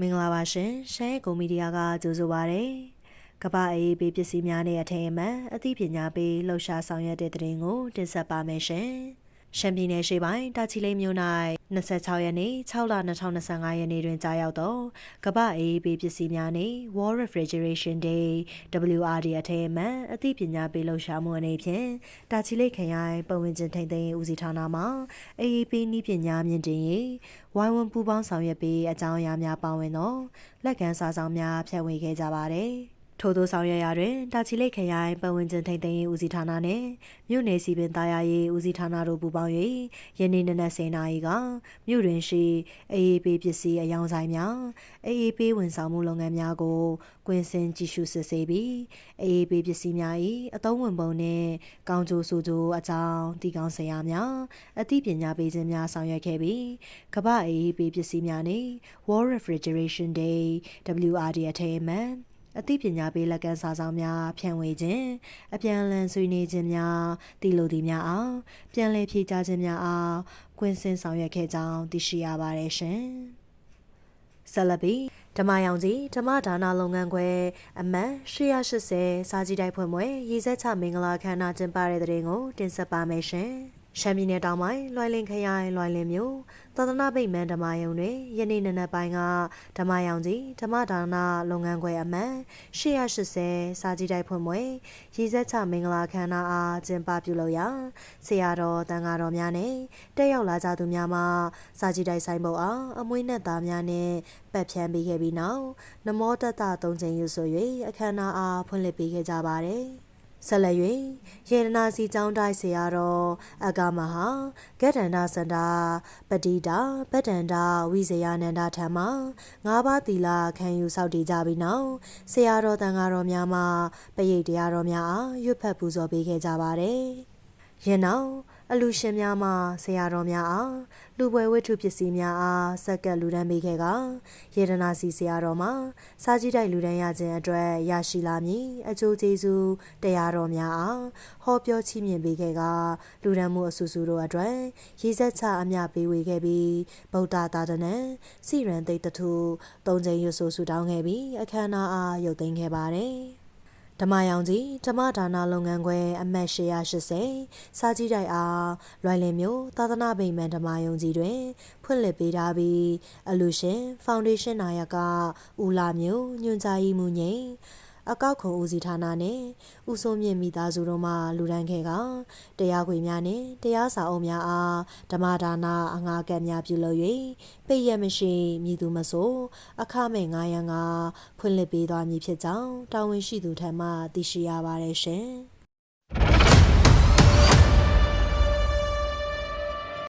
မင်္ဂလာပါရှင်ရှမ်းကုံမီဒီယာကကြိုဆိုပါရစေကပအေးပေးပစ္စည်းများနဲ့အထည်အမှန်အသိပညာပေးလှူရှာဆောင်ရွက်တဲ့တဲ့ရင်ကိုတင်ဆက်ပါမယ်ရှင် ရှမ်းပြည်နယ်ရှေ့ပိုင်းတာချီလိမ့်မြို့၌26ရက်နေ့6လ2025ရက်နေ့တွင်ကြာရောက်သောကမ္ဘာအေးပေးပစ္စည်းများနှင့် World Refrigeration Day WRD အထည်အမှန်အသိပညာပေးလှူရှာမှုအနေဖြင့်တာချီလိတ်ခရိုင်ပတ်ဝန်းကျင်ထိန်းသိမ်းရေးဦးစီးဌာနမှအေးပေးနည်းပညာမြင့်တင်ရေးဝိုင်းဝန်းပူးပေါင်းဆောင်ရွက်ပေးအကြောင်းအရာများပါဝင်သောလက်ကမ်းစာဆောင်များဖြန့်ဝေခဲ့ကြပါသည်။ ထို့သောဆောင်ရွက်ရာတွင်တာချီလိတ်ခရိုင်ပတ်ဝန်းကျင်ထိန်းသိမ်းရေးဦးစီးဌာနနှင့်မြို့နယ်စီပင်သားရရေးဦးစီးဌာနတို့ပူးပေါင်း၍ယနေ့နနက်10:00နာရီကမြို့တွင်ရှိအေးအေးပေးပစ္စည်းအယောင်ဆိုင်များအေးအေးပေးဝန်ဆောင်မှုလုပ်ငန်းများကိုကွင်းစင်ကြည့်ရှုစစ်ဆေးပြီးအေးအေးပေးပစ္စည်းများ၏အသုံးဝင်ပုံနှင့်ကောင်းကျိုးဆိုးကျိုးအကြောင်းတည်ကောင်းစရာများအသိပညာပေးခြင်းများဆောင်ရွက်ခဲ့ပြီးကမ္ဘာအေးအေးပေးပစ္စည်းများနှင့် World Refrigeration Day WRD Attainment အသိပညာပေးလက်ကမ်းစာဆောင်များဖြန့်ဝေခြင်းအပြန်အလှန်ဆွေးနွေးခြင်းများတည်လို့ဒီများအောင်ပြန်လည်ဖြေကြားခြင်းများအားကွင်းစင်ဆောင်ရွက်ခဲ့ကြောင်းသိရှိရပါတယ်ရှင်။ဆက်လက်ပြီးဓမ္မယောင်ကြီးဓမ္မဒါနလုပ်ငန်းခွဲအမတ်180စာကြည့်တိုက်ဖွင့်ပွဲရည်စက်ချမင်္ဂလာခမ်းနားကျင်းပတဲ့တဲ့ရင်ကိုတင်ဆက်ပါမယ်ရှင်။ ရှမ်းပြည်နယ်တောင်ပိုင်းလွိုင်လင်ခရိုင်လွိုင်လင်မြို့သာသနာ့ဗိမာန်ဓမ္မယုံတွင်ယနေ့နနက်ပိုင်းကဓမ္မယောင်ကြီးဓမ္မဒါနလုပ်ငန်းခွဲအမှတ်880စာကြည့်တိုက်ဖွင့်ပွဲရည်စက်ချမင်္ဂလာခမ်းနားအားကျင်းပပြုလုပ်ရာဆရာတော်တန်ဃာတော်များနဲ့တက်ရောက်လာကြသူများမှစာကြည့်တိုက်ဆိုင်ပုံအားအမွေးနဲ့သားများနဲ့ပတ်ဖြန်းပေးခဲ့ပြီးနောက်နမောတတသုံးချိန်ယူဆို၍အခမ်းအနားအားဖွင့်လှစ်ပေးခဲ့ကြပါတယ်။ ဆက်လက်၍ယေရနာစီကျောင်းတိုက်ဆရာတော်အကမဟာဂတ္တန္တစန္ဒာပတိတာဗတ္တန္တဝိဇယနန္ဒထံမှငါးပါးသီလခံယူဆောက်တည်ကြပြီးနောက်ဆရာတော်တန်ဃာတော်များမှပရိတ်တရားတော်များအားရွတ်ဖတ်ပူဇော်ပေးခဲ့ကြပါတယ်။ယင်းနောက် အလူရှင်များမှဆရာတော်များအားလူပွဲဝတ္ထုပစ္စည်းများအားစက်ကပ်လူဒန်းပေးခဲ့ကယေဒနာစီဆရာတော်မှာစာကြည့်တိုက်လူဒန်းရခြင်းအတွက်ရရှိလာမည်အကျိုးကျေးဇူးတရားတော်များအားဟောပြောချီးမြှင့်ပေးခဲ့ကလူဒန်းမှုအဆူဆူတို့အတွက်ရည်ဆက်ချအမျှပေးဝေခဲ့ပြီးဗုဒ္ဓသာသနာစီရန်သိတ္တထုသုံးချိန်ရွဆိုဆူတောင်းခဲ့ပြီးအခမ်းအနားအားရုပ်သိမ်းခဲ့ပါတယ် ဓမ္မယောင်ကြီးဓမ္မဒါနလုပ်ငန်းခွဲအမှတ်880စာကြည့်တိုက်အားလွိုင်လင်မြို့သာသနာ့ဗိမာန်ဓမ္မယုံကြီးတွင်ဖွင့်လှစ်ပေးထားပြီးအလူရှင်ဖောင်ဒေးရှင်းနာယကဦးလာမျိုးညွှန်ကြားရေးမှူးငိမ့် အကောက်ခုံဦးစီးဌာနနဲ့ဦးစိုးမြင့်မိသားစုတို့မှလူဒန်းခဲ့ကတရားခွေများနဲ့တရားစာအုပ်များအားဓမ္မဒါနအငှားကပ်များပြုလုပ်၍ပိတ်ရမရှိမြည်သူမဆိုအခမဲ့900ကဖွင့်လှစ်ပေးသွားမည်ဖြစ်ကြောင်းတာဝန်ရှိသူထံမှသိရှိရပါတယ်ရှင်။